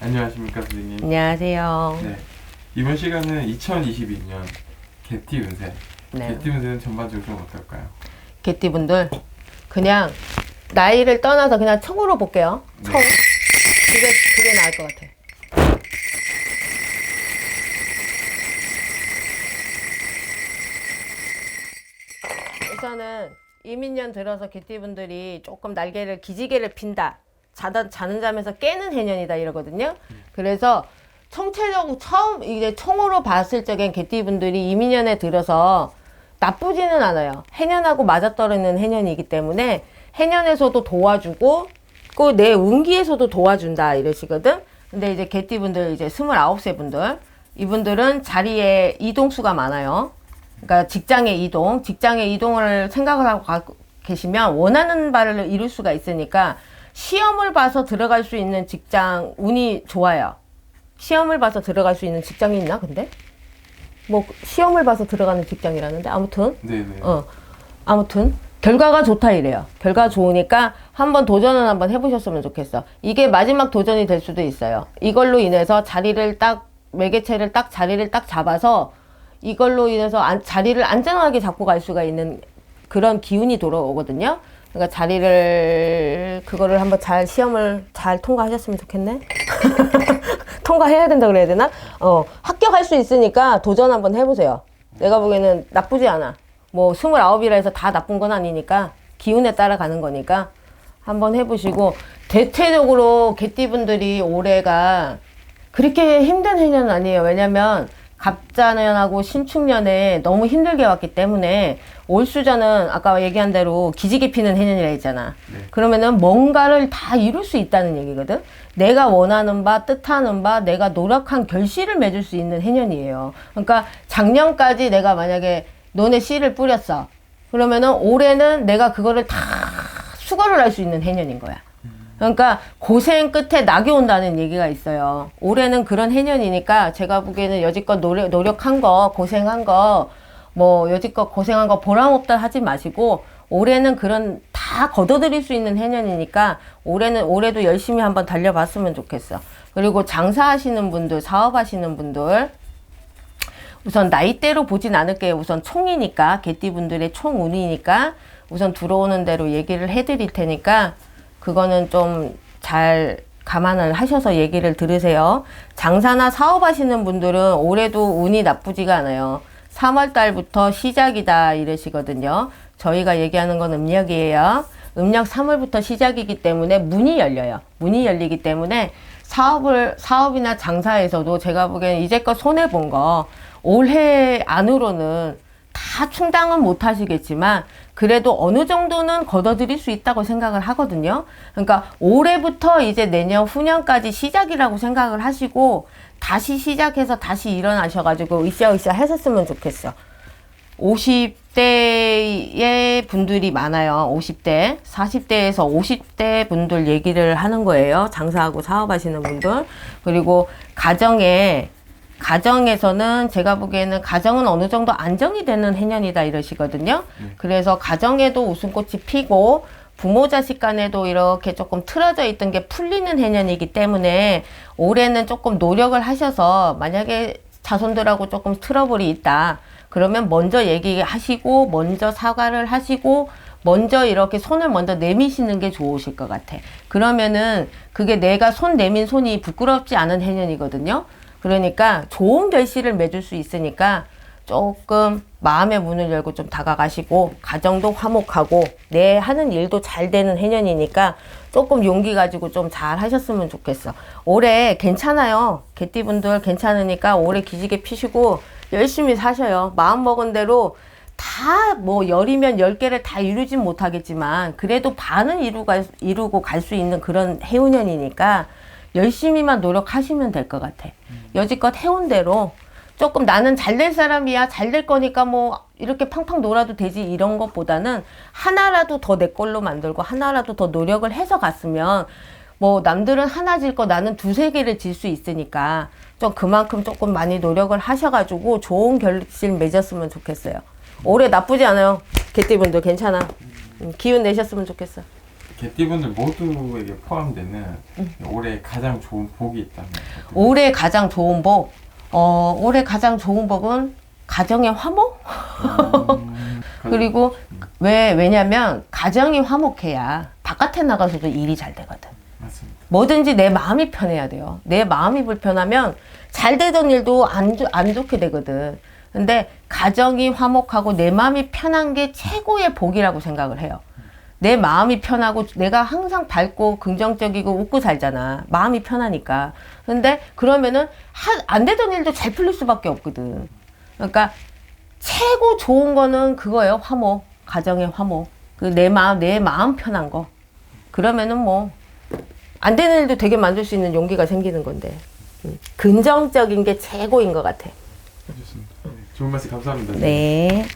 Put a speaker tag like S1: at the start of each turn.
S1: 안녕하십니까 선생님.
S2: 안녕하세요.
S1: 네. 이번 시간은 2022년 개띠 운세.
S2: 네.
S1: 개띠 운세는 전반적으로 좀 어떨까요?
S2: 개띠분들 그냥 나이를 떠나서 그냥 총으로 볼게요. 총. 그게 그게 나을 것 같아. 우선은 이민년 들어서 개띠분들이 조금 날개를 기지개를 핀다. 자다 자는 잠에서 깨는 해년이다 이러거든요. 그래서 총체적으로 처음 이제 총으로 봤을 적엔 개띠분들이 이민년에 들어서 나쁘지는 않아요. 해년하고 맞아떨어지는 해년이기 때문에 해년에서도 도와주고 그 내 운기에서도 도와준다 이러시거든. 근데 이제 개띠분들 이제 29세 분들 이분들은 자리에 이동수가 많아요. 그러니까 직장의 이동, 직장의 이동을 생각을 하고 가- 계시면 원하는 바를 이룰 수가 있으니까 시험을 봐서 들어갈 수 있는 직장 운이 좋아요. 시험을 봐서 들어갈 수 있는 직장이 있나 근데? 뭐 시험을 봐서 들어가는 직장이라는데 아무튼
S1: 네네.
S2: 어 아무튼 결과가 좋다 이래요. 결과 좋으니까 한번 도전을 한번 해보셨으면 좋겠어. 이게 마지막 도전이 될 수도 있어요. 이걸로 인해서 자리를 딱 매개체를 딱 자리를 딱 잡아서 이걸로 인해서 안- 자리를 안전하게 잡고 갈 수가 있는 그런 기운이 돌아오거든요. 그러니까 자리를 그거를 한번 잘 시험을 잘 통과하셨으면 좋겠네. 통과해야 된다 그래야 되나? 어, 합격할 수 있으니까 도전 한번 해보세요. 내가 보기에는 나쁘지 않아. 뭐, 스물아홉이라 해서 다 나쁜 건 아니니까, 기운에 따라 가는 거니까, 한번 해보시고, 대체적으로 개띠분들이 올해가 그렇게 힘든 해년은 아니에요. 왜냐면, 갑자년하고 신축년에 너무 힘들게 왔기 때문에 올 수자는 아까 얘기한 대로 기지개 피는 해년이라 했잖아.
S1: 네.
S2: 그러면은 뭔가를 다 이룰 수 있다는 얘기거든. 내가 원하는 바, 뜻하는 바, 내가 노력한 결실을 맺을 수 있는 해년이에요. 그러니까 작년까지 내가 만약에 너네 씨를 뿌렸어. 그러면은 올해는 내가 그거를 다 수거를 할 수 있는 해년인 거야. 그러니까 고생 끝에 낙이 온다는 얘기가 있어요. 올해는 그런 해년이니까 제가 보기에는 여지껏 노력, 노력한 거, 고생한 거, 뭐 여지껏 고생한 거 보람 없다 하지 마시고 올해는 그런 다 걷어들일 수 있는 해년이니까 올해는 올해도 열심히 한번 달려봤으면 좋겠어. 그리고 장사하시는 분들, 사업하시는 분들 우선 나이대로 보진 않을게요. 우선 총이니까 개띠분들의 총운이니까 우선 들어오는 대로 얘기를 해드릴 테니까 그거는 좀 잘 감안을 하셔서 얘기를 들으세요. 장사나 사업하시는 분들은 올해도 운이 나쁘지가 않아요. 3월 달부터 시작이다 이러시거든요. 저희가 얘기하는 건 음력이에요. 음력 3월부터 시작이기 때문에 문이 열려요. 문이 열리기 때문에 사업을 사업이나 장사에서도 제가 보기엔 이제껏 손해 본 거 올해 안으로는 다 충당은 못 하시겠지만 그래도 어느 정도는 걷어들일 수 있다고 생각을 하거든요. 그러니까 올해부터 이제 내년 후년까지 시작이라고 생각을 하시고 다시 시작해서 다시 일어나셔가지고 으쌰으쌰 하셨으면 좋겠어. 50대의 분들이 많아요. 50대, 40대에서 50대 분들 얘기를 하는 거예요. 장사하고 사업하시는 분들. 그리고 가정에 가정에서는 제가 보기에는 가정은 어느 정도 안정이 되는 해년이다 이러시거든요. 그래서 가정에도 웃음꽃이 피고 부모 자식 간에도 이렇게 조금 틀어져 있던 게 풀리는 해년이기 때문에 올해는 조금 노력을 하셔서 만약에 자손들하고 조금 트러블이 있다. 그러면 먼저 얘기하시고 먼저 사과를 하시고 먼저 이렇게 손을 먼저 내미시는 게 좋으실 것 같아. 그러면은 그게 내가 손 내민 손이 부끄럽지 않은 해년이거든요. 그러니까 좋은 결실을 맺을 수 있으니까 조금 마음의 문을 열고 좀 다가가시고 가정도 화목하고 내 하는 일도 잘 되는 해년이니까 조금 용기 가지고 좀 잘 하셨으면 좋겠어. 올해 괜찮아요. 개띠분들 괜찮으니까 올해 기지개 피시고 열심히 사셔요. 마음 먹은 대로 다 뭐 열이면 열 개를 다 이루진 못하겠지만 그래도 반은 이루가, 이루고 갈 수 있는 그런 해운년이니까 열심히만 노력하시면 될 것 같아. 여지껏 해온 대로 조금 나는 잘 될 사람이야 잘 될 거니까 뭐 이렇게 팡팡 놀아도 되지 이런 것보다는 하나라도 더 내 걸로 만들고 하나라도 더 노력을 해서 갔으면 뭐 남들은 하나 질 거 나는 두세 개를 질 수 있으니까 좀 그만큼 조금 많이 노력을 하셔가지고 좋은 결실 맺었으면 좋겠어요. 올해 나쁘지 않아요. 개띠분들 괜찮아. 음, 기운 내셨으면 좋겠어.
S1: 개띠분들 모두에게 포함되는 올해 가장 좋은 복이 있다면
S2: 올해 가장 좋은 복, 어, 올해 가장 좋은 복은 가정의 화목?
S1: 음,
S2: 그리고 왜, 왜냐면 가정이 화목해야 바깥에 나가서도 일이 잘 되거든.
S1: 맞습니다.
S2: 뭐든지 내 마음이 편해야 돼요. 내 마음이 불편하면 잘 되던 일도 안, 좋- 안 좋게 되거든. 근데 가정이 화목하고 내 마음이 편한 게 최고의 복이라고 생각을 해요. 내 마음이 편하고 내가 항상 밝고 긍정적이고 웃고 살잖아. 마음이 편하니까. 근데 그러면은 하- 안 되던 일도 잘 풀릴 수밖에 없거든. 그러니까 최고 좋은 거는 그거예요. 화목. 가정의 화목. 그 내 마음, 내 마음 편한 거. 그러면은 뭐, 안 되는 일도 되게 만들 수 있는 용기가 생기는 건데. 음, 긍정적인 게 최고인 것 같아.
S1: 좋습니다. 네, 좋은 말씀 감사합니다.
S2: 네.